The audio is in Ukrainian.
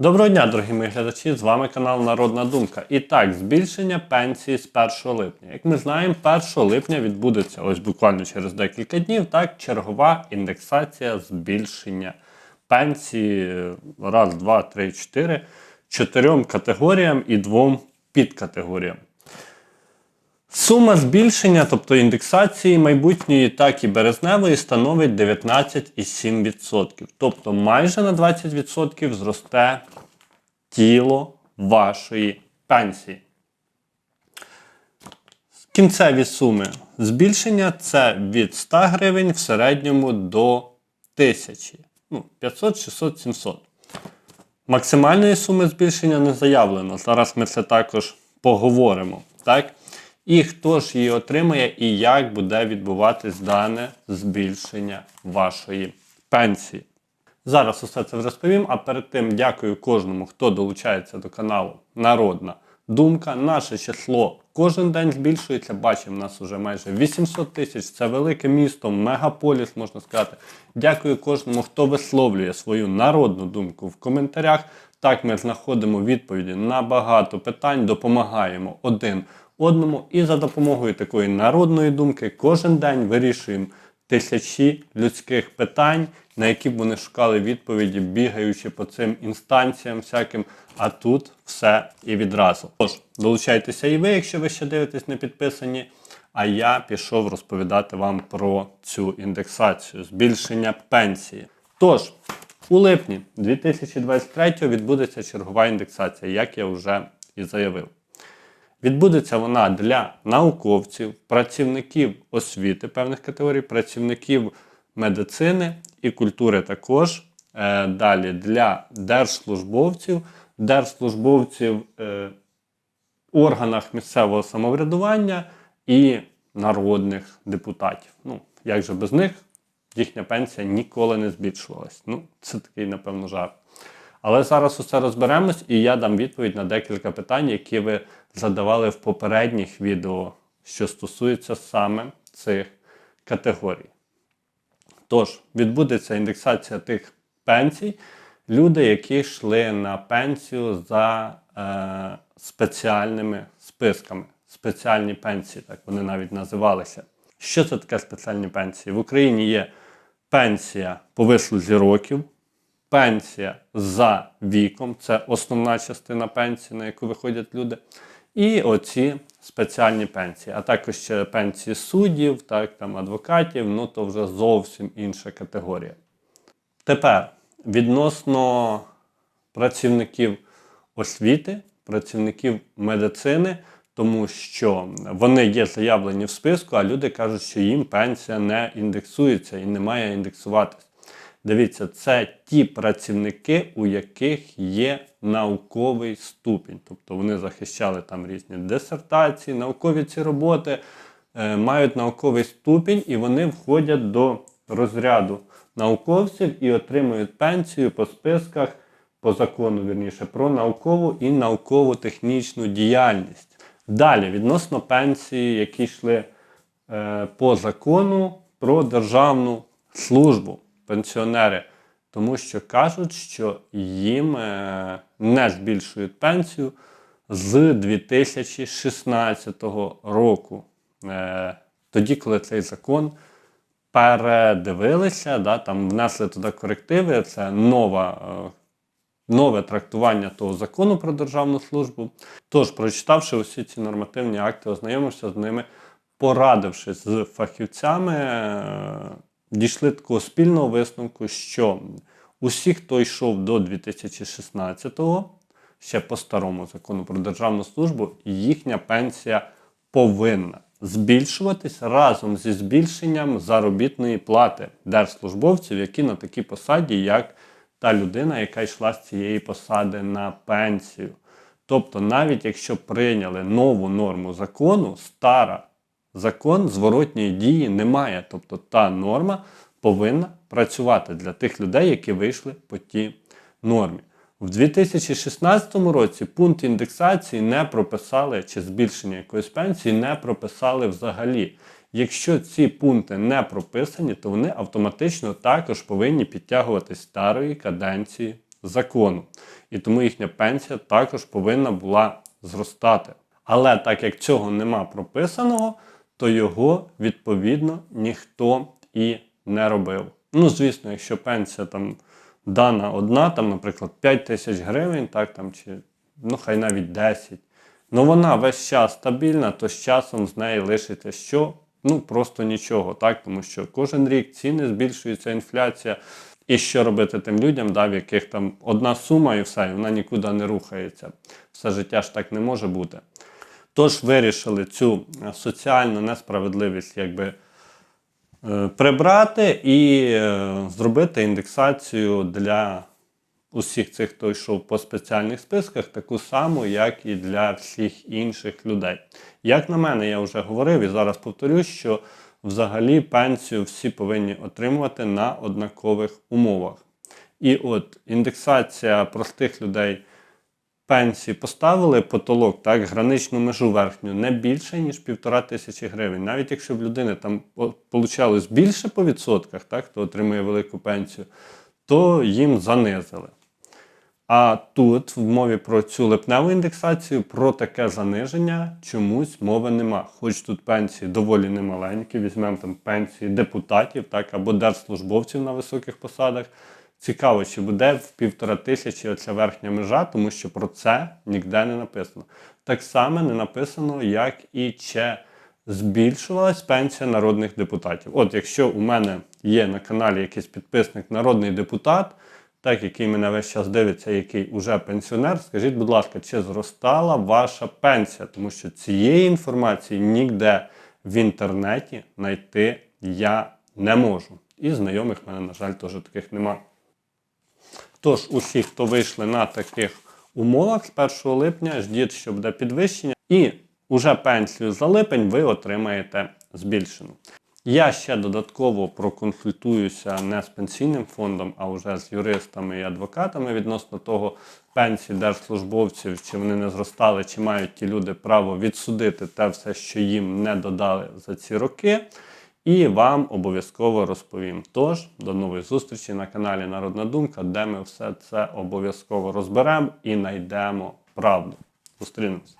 Доброго дня, дорогі мої глядачі! З вами канал Народна Думка. І так, збільшення пенсії з 1 липня. Як ми знаємо, 1 липня відбудеться ось буквально через декілька днів так, чергова індексація збільшення пенсії раз, два, три, чотири, чотирьом категоріям і двом підкатегоріям. Сума збільшення, тобто індексації майбутньої, так і березневої, становить 19,7%. Тобто майже на 20% зросте тіло вашої пенсії. Кінцеві суми збільшення це від 100 гривень в середньому до 1000. Ну, 500, 600, 700. Максимальної суми збільшення не заявлено. Зараз ми це також поговоримо. Так? І хто ж її отримає, і як буде відбуватись дане збільшення вашої пенсії. Зараз усе це розповім, а перед тим дякую кожному, хто долучається до каналу Народна Думка. Наше число кожен день збільшується. Бачимо, нас вже майже 800 тисяч. Це велике місто, мегаполіс, можна сказати. Дякую кожному, хто висловлює свою народну думку в коментарях. Так ми знаходимо відповіді на багато питань, допомагаємо один одному. І за допомогою такої народної думки кожен день вирішуємо тисячі людських питань, на які б вони шукали відповіді, бігаючи по цим інстанціям всяким. А тут все і відразу. Тож, долучайтеся і ви, якщо ви ще дивитесь не підписані. А я пішов розповідати вам про цю індексацію, збільшення пенсії. Тож, у липні 2023 відбудеться чергова індексація, як я вже і заявив. Відбудеться вона для науковців, працівників освіти певних категорій, працівників медицини і культури також. Е, Далі для держслужбовців, держслужбовців е, органах місцевого самоврядування і народних депутатів. Ну, як же без них їхня пенсія ніколи не збільшувалась. Ну, це такий, напевно, жарт. Але зараз усе розберемось, і я дам відповідь на декілька питань, які ви задавали в попередніх відео, що стосуються саме цих категорій. Тож, відбудеться індексація тих пенсій, люди, які йшли на пенсію за е, спеціальними списками. Спеціальні пенсії, так вони навіть називалися. Що це таке спеціальні пенсії? В Україні є пенсія по вислузі років, пенсія за віком це основна частина пенсії, на яку виходять люди. І оці спеціальні пенсії, а також ще пенсії суддів, так, там, адвокатів, ну то вже зовсім інша категорія. Тепер відносно працівників освіти, працівників медицини, тому що вони є заявлені в списку, а люди кажуть, що їм пенсія не індексується і не має індексуватись. Дивіться, це ті працівники, у яких є науковий ступінь. Тобто вони захищали там різні дисертації, наукові ці роботи, е, мають науковий ступінь і вони входять до розряду науковців і отримують пенсію по списках, по закону, вірніше, про наукову і науково-технічну діяльність. Далі, відносно пенсії, які йшли е, по закону про державну службу пенсіонери, тому що кажуть, що їм е, не збільшують пенсію з 2016 року. Е, тоді, коли цей закон передивилися, да, там внесли туди корективи, це нова. е, Нове трактування того закону про державну службу. Тож, прочитавши усі ці нормативні акти, ознайомився з ними, порадившись з фахівцями, дійшли такого спільного висновку, що усі, хто йшов до 2016-го, ще по старому закону про державну службу, їхня пенсія повинна збільшуватись разом зі збільшенням заробітної плати держслужбовців, які на такій посаді, як та людина, яка йшла з цієї посади на пенсію. Тобто, навіть якщо прийняли нову норму закону, стара закон зворотньої дії немає. Тобто та норма повинна працювати для тих людей, які вийшли по тій нормі. В 2016 році пункт індексації не прописали, чи збільшення якоїсь пенсії не прописали взагалі. Якщо ці пункти не прописані, то вони автоматично також повинні підтягуватись старої каденції закону. І тому їхня пенсія також повинна була зростати. Але так як цього нема прописаного, то його відповідно ніхто і не робив. Ну, звісно, якщо пенсія там дана одна, там, наприклад, 5 тисяч гривень, так, там, чи ну хай навіть 10. Ну вона весь час стабільна, то з часом з неї лишиться що? Ну просто нічого, так? Тому що кожен рік ціни збільшується, інфляція. І що робити тим людям, да, в яких там одна сума і все, і вона нікуди не рухається. Все життя ж так не може бути. Тож вирішили цю е, соціальну несправедливість якби е, прибрати і е, зробити індексацію для усіх цих, хто йшов по спеціальних списках, таку саму, як і для всіх інших людей. Як на мене, я вже говорив і зараз повторюсь, що взагалі пенсію всі повинні отримувати на однакових умовах. І от індексація простих людей пенсії поставили потолок, так, граничну межу верхню, не більше, ніж півтора тисячі гривень. Навіть якщо в людини там получалось більше по відсотках, так, хто отримує велику пенсію, то їм занизили. А тут, в мові про цю липневу індексацію, про таке заниження чомусь мови нема. Хоч тут пенсії доволі немаленькі, візьмемо там пенсії депутатів так, або держслужбовців на високих посадах. Цікаво, чи буде в півтора тисячі оця верхня межа, тому що про це ніде не написано. Так само не написано, як і чи збільшувалась пенсія народних депутатів. От якщо у мене є на каналі якийсь підписник народний депутат, так, який мене весь час дивиться, який уже пенсіонер, скажіть, будь ласка, чи зростала ваша пенсія? Тому що цієї інформації ніде в інтернеті знайти я не можу. І знайомих в мене, на жаль, теж таких немає. Тож, усі, хто вийшли на таких умовах з 1 липня, ждіть, що буде підвищення, і уже пенсію за липень ви отримаєте збільшену. Я ще додатково проконсультуюся не з пенсійним фондом, а вже з юристами і адвокатами відносно того пенсії держслужбовців, чи вони не зростали, чи мають ті люди право відсудити те все, що їм не додали за ці роки. І вам обов'язково розповім. Тож, до нової зустрічі на каналі Народна Думка, де ми все це обов'язково розберемо і знайдемо правду. Зустрінемось.